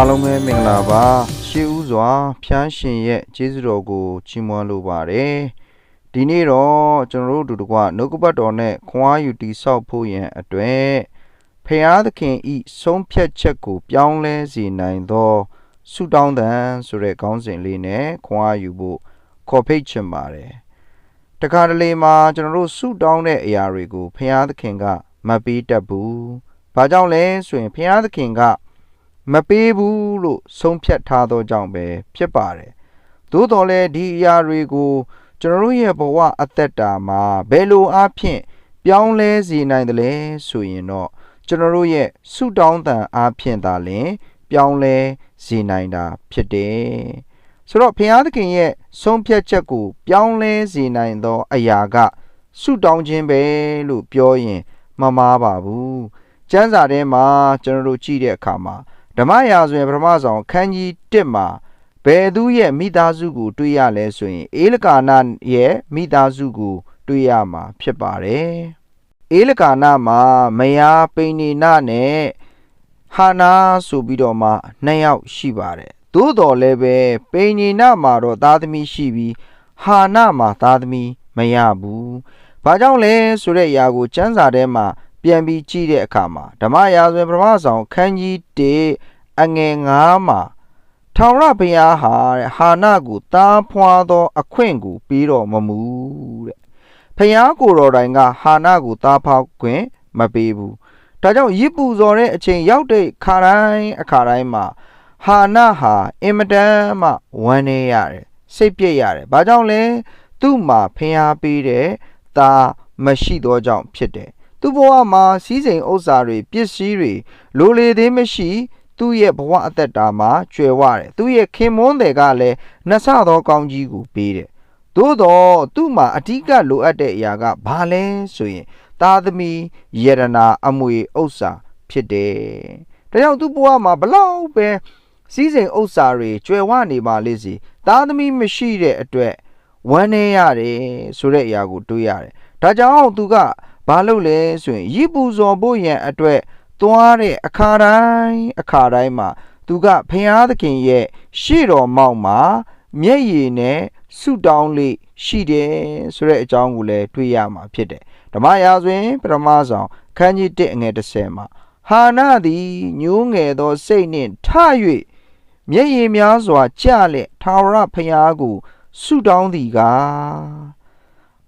အားလုံးပဲမင်္ဂလာပါရှေးဦးစွာဖျားရှင်ရဲ့ကျေးဇူးတော်ကိုချီးမွမ်းလိုပါတယ်ဒီနေ့တော့ကျွန်တော်တို့အတူတကွနှုတ်ကပတ်တော်နဲ့ခွန်အားယူတိဆောက်ဖို့ရန်အတွက်ဖျားသခင်ဤဆုံးဖြတ်ချက်ကို ပြောင်းလဲစေနိုင်သောဆုတောင်းတန်ဆိုတဲ့ခေါင်းစဉ်လေးနဲ့ခွန်အားယူဖို့ခေါ်ဖိတ်ချင်ပါတယ်တခါတလေမှာကျွန်တော်တို့ဆုတောင်းတဲ့အရာတွေကိုဖျားသခင်က မပေးတတ်ဘူးဘာကြောင့်လဲဆိုရင်ဖျားသခင်က မပေးဘူးလို့ဆုံးဖြတ်ထားသောကြောင့်ပဲဖြစ်ပါတယ်။သို့တော်လည်းဒီအရာတွေကိုကျွန်တော်တို့ရဲ့ဘဝအသက်တာမှာဘယ်လိုအားဖြင့်ပြောင်းလဲစေနိုင်တယ်လဲဆိုရင်တော့ကျွန်တော်တို့ရဲ့ဆုတောင်းတန်အားဖြင့်သာလျှင်ပြောင်းလဲစေနိုင်တာဖြစ်တယ်။ဆိုတော့ဘုရားသခင်ရဲ့ဆုံးဖြတ်ချက်ကို ပြောင်းလဲစေနိုင်သော အရာကဆုတောင်းခြင်းပဲလို့ပြောရင်မမှားပါဘူး။ကျမ်းစာထဲမှာကျွန်တော်တို့ကြည့်တဲ့အခါမှာ ဓမ္မရာဇဝင်ပထမဆောင်ခန်းကြီး1မှာဘယ်သူရဲ့မိသားစုကို တွေ့ရလဲဆိုရင် အေလကာနာရဲ့မိသားစုကို တွေ့ရမှာ ဖြစ်ပါတယ်။အေလကာနာမှာမယားပိနေနာနဲ့ဟာနာဆိုပြီးတော့မှနှစ်ယောက်ရှိပါတယ်။သို့တော်လည်းပဲပိနေနာမှာတော့သားသမီးရှိပြီးဟာနာမှာသားသမီးမရဘူး။ဘာကြောင့်လဲဆိုတဲ့အရာကိုကျမ်းစာထဲမှာ ပြန်ပြီးကြည့်တဲ့အခါမှာဓမ္မရာဇဝင်ပထမဆောင်ခန်းကြီး1အငယ်9မှာထောင်ရဘုရားဟာတဲ့ဟာနာကိုတားဖွာသော အခွင့်ကိုပြီးတော်မမူတဲ့ဘုရားကိုယ်တော်တိုင်ကဟာနာကိုတားဖွာခွင့်မပေးဘူးဒါကြောင့်ရစ်ပူဇော်တဲ့အချိန်ရောက်တဲ့ခါတိုင်းအခါတိုင်းမှာဟာနာဟာအင်မတန်မှဝမ်းနေရတယ်စိတ်ပြည့်ရတယ်ဘာကြောင့်လဲသူ့မှာဖျားပေးတဲ့တာမရှိသောကြောင့်ဖြစ်တယ် သူ့ဘဝမှာစီးစိမ်ဥစ္စာတွေပစ္စည်းတွေလိုလေသေးမရှိ သူ့ရဲ့ဘဝအသက်တာမှာကျွယ်ဝတယ်သူ့ရဲ့ခင်မွန်းတွေကလည်းနှဆသောကောင်းကြီးကိုပေးတယ်သို့တော့သူ့မှာအဓိကလိုအပ်တဲ့အရာကဘာလဲဆိုရင်သားသမီးယရနာအမွေဥစ္စာဖြစ်တယ်ဒါကြောင့်သူ့ဘဝမှာဘလောက်ပဲစီးစိမ်ဥစ္စာတွေကျွယ်ဝနေပါလေစီသားသမီးမရှိတဲ့အတွက်ဝမ်းနေရတယ်ဆိုတဲ့အရာကိုတွေးရတယ်ဒါကြောင့်သူက ဘာလို့လဲဆိုရင်ရည်ပူဇော်ဖို့ရန်အတွက်သွားတဲ့အခါတိုင်းအခါတိုင်းမှာ သူကဖျားသခင်ရဲ့ရှေ့တော်မောက်မှာမျက်ရည်နဲ့ဆုတောင်းလေးရှိတယ်ဆိုတဲ့အကြောင်းကိုလည်းတွေ့ရမှာဖြစ်တယ်ဓမ္မရာဆိုရင်ပထမဆောင်ခန်းကြီး1အငယ်30မှာဟာနာသည်ညိုးငယ်သောစိတ်နှင့်ထ၍မျက်ရည်များစွာကြလက်ထာဝရဖျားကိုဆုတောင်းသည်ကား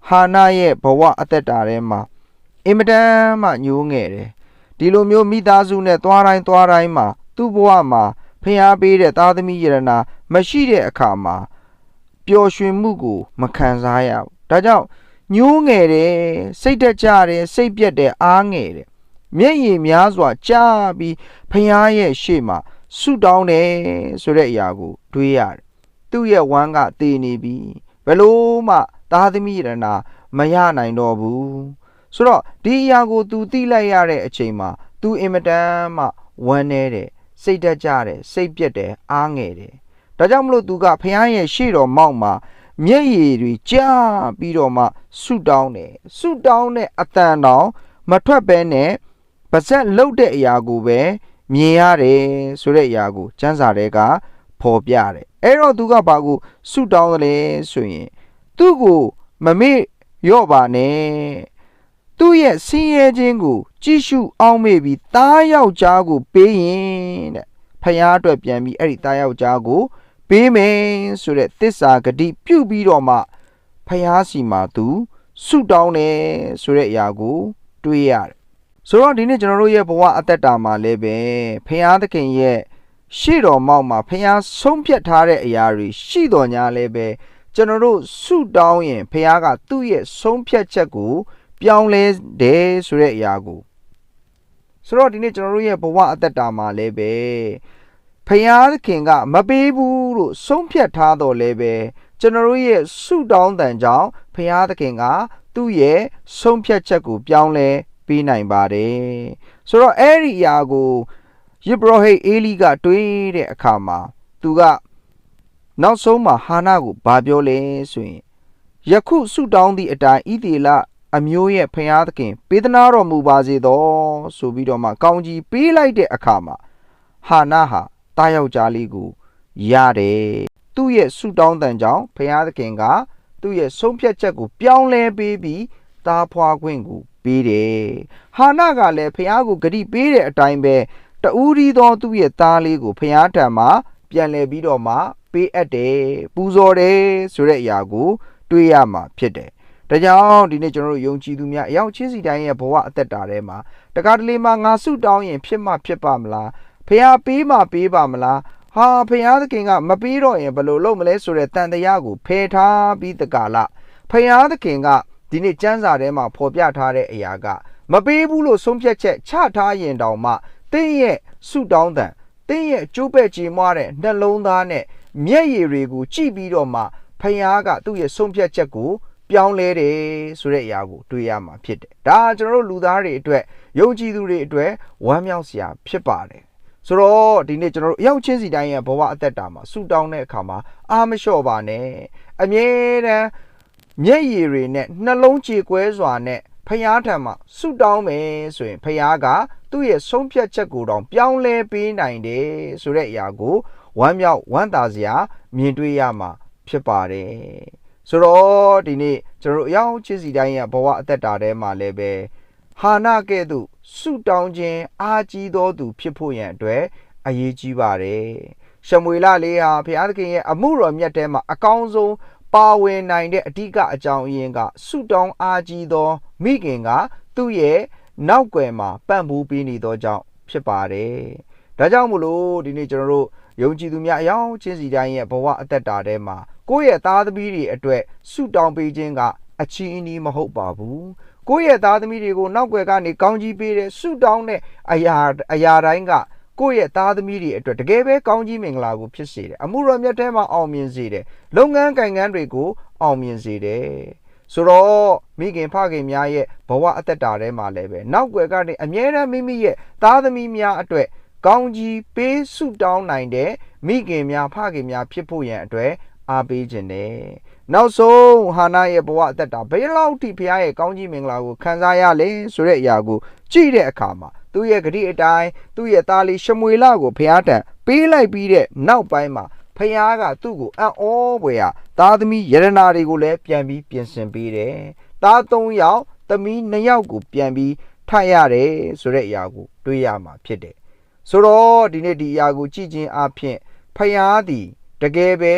ဟာနာရဲ့ဘဝအသက်တာထဲမှာ အင်မတန်မှညိုးငယ်တယ်ဒီလိုမျိုးမိသားစုနဲ့သွားတိုင်းသွားတိုင်းမှာသူ့ဘဝမှာဖျားပေးတဲ့သားသမီးယရနာမရှိတဲ့အခါမှာပျော်ရွှင်မှုကို မခံစားရဘူးဒါကြောင့်ညိုးငယ်တယ်စိတ်တက်ကြတယ်စိတ်ပြက်တယ်အားငယ်တယ်မျက်ရည်များစွာကြာပြီးဖျားရဲ့ရှေ့မှာဆုတောင်းတယ်ဆိုတဲ့အရာကို တွေးရတယ်သူ့ရဲ့ဝမ်းကတည်နေပြီဘယ်လို့မှသားသမီးယရနာမရနိုင်တော့ဘူး ဆိုတော့ဒီအရာကိုသူသိလိုက်ရတဲ့အချိန်မှာသူအင်မတန်မှဝမ်းနေတယ်စိတ်တက်ကြတယ်စိတ်ပြက်တယ်အားငယ်တယ်ဒါကြောင့်မလို့သူကဖခင်ရဲ့ရှေ့တော်မောက်မှာမျက်ရည်တွေကျပြီးတော့မှဆုတောင်းတယ်ဆုတောင်းတဲ့အတန်တောင်မထွက်ပဲနဲ့ပါဇက်လှုပ်တဲ့အရာကိုပဲမြင်ရတယ်ဆိုတဲ့အရာကိုစံစာတွေကဖော်ပြတယ်အဲ့တော့သူကဘာကိုဆုတောင်းတယ်လဲဆိုရင်သူ့ကိုမမေ့ရော့ပါနဲ့ သူ့ရဲ့ဆင်းရဲခြင်းကို ကြည့်ရှုအောင်မေ့ပြီးသားယောက်ျားကိုပေးရင်တဲ့ဖယားအတွက်ပြန်ပြီးအဲ့ဒီသားယောက်ျားကိုပေးမယ်ဆိုတဲ့သစ္စာဂတိပြုပြီးတော့မှဖယားစီမှာသူဆုတောင်းတယ်ဆိုတဲ့အရာကို တွေးရတယ်ဆိုတော့ဒီနေ့ကျွန်တော်တို့ရဲ့ဘဝအသက်တာမှာလည်းပဲဖယားသခင်ရဲ့ရှေ့တော်မောက်မှာဖယားဆုံးဖြတ်ထားတဲ့အရာတွေရှိတော်ညာလည်းပဲကျွန်တော်တို့ဆုတောင်းရင်ဖယားကသူ့ရဲ့ဆုံးဖြတ်ချက်ကို ပြောင်းလဲတယ်ဆိုတဲ့အရာကိုဆိုတော့ဒီနေ့ကျွန်တော်တို့ရဲ့ဘဝအသက်တာမှာလည်းပဲဖယားသခင်ကမပေးဘူးလို့ဆုံးဖြတ်ထားတော့လည်းပဲကျွန်တော်တို့ရဲ့ဆုတောင်းတန်ကြောင့်ဖယားသခင်ကသူ့ရဲ့ဆုံးဖြတ်ချက်ကိုပြောင်းလဲပေးနိုင်ပါတယ်ဆိုတော့အဲ့ဒီအရာကိုယေဘရဟိတ်အေလီကတွေးတဲ့အခါမှာသူကနောက်ဆုံးမှာဟာနာကိုဘာပြောလဲဆိုရင်ယခုဆုတောင်းသည့်အတိုင်းဣသေလ အမျိုးရဲ့ဖျားသခင် ပေးသနာတော်မူပါစေသောဆိုပြီးတော့မှကောင်းကြီးပေးလိုက်တဲ့အခါမှာဟာနာဟာတားယောက်ျားလေးကိုရတယ်သူ့ရဲ့ဆူတောင်းတန်ကြောင့်ဖရာသခင်ကသူ့ရဲ့ဆုံးဖြတ်ချက်ကိုပြောင်းလဲပေးပြီးတားဖွာခွင့်ကိုပေးတယ်ဟာနာကလည်းဖရာကိုဂတိပေးတဲ့အတိုင်းပဲတူရီသောသူ့ရဲ့သားလေးကိုဖရာထံမှာပြန်လဲပြီးတော့မှပေးအပ်တယ်ပူဇော်တယ်ဆိုတဲ့အရာကို တွေးရမှာဖြစ်တယ် ဒါကြောင့်ဒီနေ့ကျွန်တော်တို့ယုံကြည်သူများအရောက်ချင်းစီတိုင်းရဲ့ဘဝအသက်တာထဲမှာတကားတလေမှာငါဆုတောင်းရင်ဖြစ်မှဖြစ်ပါမလားဖះပေးမှပေးပါမလားဟာဖះသခင်ကမပေးတော့ရင်ဘယ်လိုလုပ်မလဲဆိုတဲ့တန်တရားကိုဖယ်ထားပြီးတကာလဖះသခင်ကဒီနေ့စံစာထဲမှာဖော်ပြထားတဲ့အရာကမပေးဘူးလို့ဆုံးဖြတ်ချက်ချထားရင်တောင်မှတင်းရဲ့ဆုတောင်းတန်တင်းရဲ့ကျိုးပဲ့ကြည်မွားတဲ့နှလုံးသားနဲ့မျက်ရည်တွေကိုကြည့်ပြီးတော့မှဖះကသူ့ရဲ့ဆုံးဖြတ်ချက်ကို ပြောင်းလဲတယ်ဆိုတဲ့အရာကိုတွေ့ရမှာဖြစ်တယ်ဒါကျွန်တော်တို့လူသားတွေအတွက်ယုံကြည်သူတွေအတွက်ဝမ်းမြောက်စရာဖြစ်ပါတယ်ဆိုတော့ဒီနေ့ကျွန်တော်တို့အရောက်ချင်းစီတိုင်းရဲ့ဘဝအသက်တာမှာဆူတောင်းတဲ့အခါမှာအာမလျှော့ပါနဲ့အမြဲတမ်းမျက်ရည်တွေနဲ့နှလုံးကြေကွဲစွာနဲ့ဖျားထံမှာဆူတောင်းမယ်ဆိုရင်ဖျားကသူ့ရဲ့ဆုံးဖြတ်ချက်ကိုတောင်ပြောင်းလဲပေးနိုင်တယ်ဆိုတဲ့အရာကိုဝမ်းမြောက်ဝမ်းသာစရာမြင်တွေ့ရမှာဖြစ်ပါတယ် ဆိုတော့ဒီနေ့ကျွန်တော်တို့အရောက်ချင်းစီတိုင်းရဲ့ဘဝအသက်တာထဲမှာလည်းပဲဟာနာကဲ့သို့ဆုတောင်းခြင်းအားကြီးသောသူ ဖြစ်ဖို့ရန်အတွက်အရေးကြီးပါတယ်ရှမွေလလေးဟာဘုရားသခင်ရဲ့အမှုတော်မြတ်ထဲမှာအကောင်းဆုံးပါဝင်နိုင်တဲ့အဓိကအကြောင်းအရင်းကဆုတောင်းအားကြီးသော မိခင်က သူ့ရဲ့နောက်ွယ်မှာပံ့ပိုးပေးနေသောကြောင့်ဖြစ်ပါတယ်ဒါကြောင့်မို့လို့ဒီနေ့ကျွန်တော်တို့ ယုံကြည်သူများအယောင်ချင်းစီတိုင်းရဲ့ဘဝအသက်တာထဲမှာကိုယ့်ရဲ့သားသမီးတွေအတွက်ဆုတောင်းပေးခြင်းကအချီးအနီးမဟုတ်ပါဘူးကိုယ့်ရဲ့သားသမီးတွေကိုနောက်ွယ်ကနေကောင်းကြီးပေးတဲ့ဆုတောင်းတဲ့အရာအရာတိုင်းကကိုယ့်ရဲ့သားသမီးတွေအတွက်တကယ်ပဲကောင်းကြီးမင်္ဂလာကိုဖြစ်စေတယ်အမှုတော်မြတ်ထဲမှာအောင်မြင်စေတယ်လုပ်ငန်းကိုင်ငန်းတွေကိုအောင်မြင်စေတယ်ဆိုတော့မိခင်ဖခင်များရဲ့ဘဝအသက်တာထဲမှာလည်းပဲနောက်ွယ်ကနေအမြဲတမ်းမိမိရဲ့သားသမီးများအတွက် ကောင်းကြီးပေးဆုတောင်းနိုင်တဲ့မိခင်များဖခင်များဖြစ်ဖို့ရန်အတွက်အားပေးခြင်းနဲ့နောက်ဆုံးဟာနာရဲ့ဘဝအသက်တာဘယ်လောက်ထိဖခင်ရဲ့ကောင်းကြီးမင်္ဂလာကိုခံစားရလဲဆိုတဲ့အရာကိုကြည့်တဲ့အခါမှာသူ့ရဲ့ဂတိအတိုင်းသူ့ရဲ့သားလေးရှမွေလကိုဖခင်တန်ပေးလိုက်ပြီးတဲ့နောက်ပိုင်းမှာဖခင်ကသူ့ကိုအံ့ဩဖွယ်ရာသားသမီးယရနာတွေကိုလည်းပြန်ပြီးပြင်ဆင်ပေးတယ်။သား၃ယောက်သမီး၂ယောက်ကိုပြန်ပြီးထပ်ရတယ်ဆိုတဲ့အရာကို တွေးရမှာဖြစ်တယ်။ ဆိုတော့ဒီနေ့ဒီအရာကိုကြည့်ခြင်းအပြင်ဖခင်သည်တကယ်ပဲ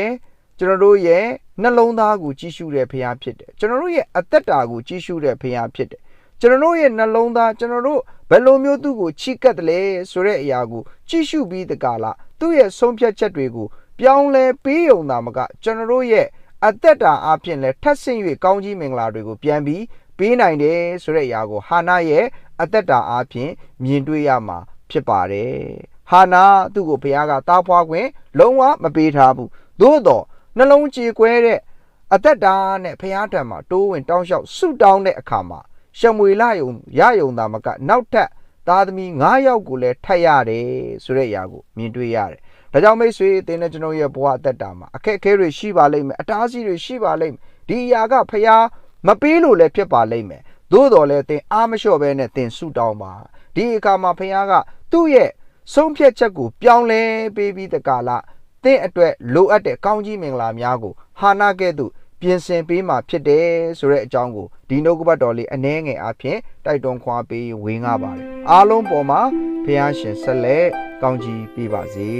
ကျွန်တော်တို့ရဲ့နှလုံးသားကိုကြည့်ရှုတဲ့ဖခင်ဖြစ်တယ်ကျွန်တော်တို့ရဲ့အသက်တာကိုကြည့်ရှုတဲ့ဖခင်ဖြစ်တယ်ကျွန်တော်တို့ရဲ့နှလုံးသားကျွန်တော်တို့ဘယ်လိုမျိုးသူ့ကိုချီးကပ်တယ်လဲဆိုတဲ့အရာကိုကြည့်ရှုပြီးတကလားသူ့ရဲ့ဆုံးဖြတ်ချက်တွေကိုပြောင်းလဲပေးုံသာမကကျွန်တော်တို့ရဲ့အသက်တာအပြင်လဲထပ်ဆင့်၍ကောင်းကြီးမင်္ဂလာတွေကိုပြန်ပြီးပေးနိုင်တယ်ဆိုတဲ့အရာကိုဟာနာရဲ့အသက်တာအပြင်မြင်တွေ့ရမှာ ဖြစ်ပါတယ်ဟာနာသူ့ကိုဘုရားကတားဖွာခွင့်လုံးဝမပေးထားဘူးသို့တော့နှလုံးကြေကွဲတဲ့အသက်တာနဲ့ဖရားထံမှာတိုးဝင်တောင်းလျှောက်ဆုတောင်းတဲ့အခါမှာရှမွေလာယုံရယုံတာမကနောက်ထပ်သားသမီး9ယောက်ကိုလည်းထပ်ရတယ်ဆိုတဲ့အရာကိုမြင်တွေ့ရတယ်။ဒါကြောင့်မိတ်ဆွေသင်နဲ့ကျွန်တော်ရဲ့ဘဝအသက်တာမှာအခက်အခဲတွေရှိပါလိမ့်မယ်အတားအဆီးတွေရှိပါလိမ့်မယ်ဒီအရာကဖရားမပေးလို့လည်းဖြစ်ပါလိမ့်မယ်။သို့တော်လည်းသင်အားမလျှော့ဘဲနဲ့သင်ဆုတောင်းပါ။ဒီအခါမှာဖရားက သူ့ရဲ့ဆုံးဖြတ်ချက်ကိုပြောင်းလဲပေးပြီးတကလားသင်အတွက်လိုအပ်တဲ့ကောင်းကြီးမင်္ဂလာများကိုဟာနာကဲ့သို့ပြင်ဆင်ပေးမှာဖြစ်တယ်ဆိုတဲ့အကြောင်းကိုဒီနှုတ်ကပတ်တော်လေးအနှဲငယ်အဖြစ်တိုက်တွန်းခွာပေးဝေငှပါတယ်အားလုံးပေါ်မှာဖះရှင်ဆက်လက်ကောင်းကြီးပေးပါစေ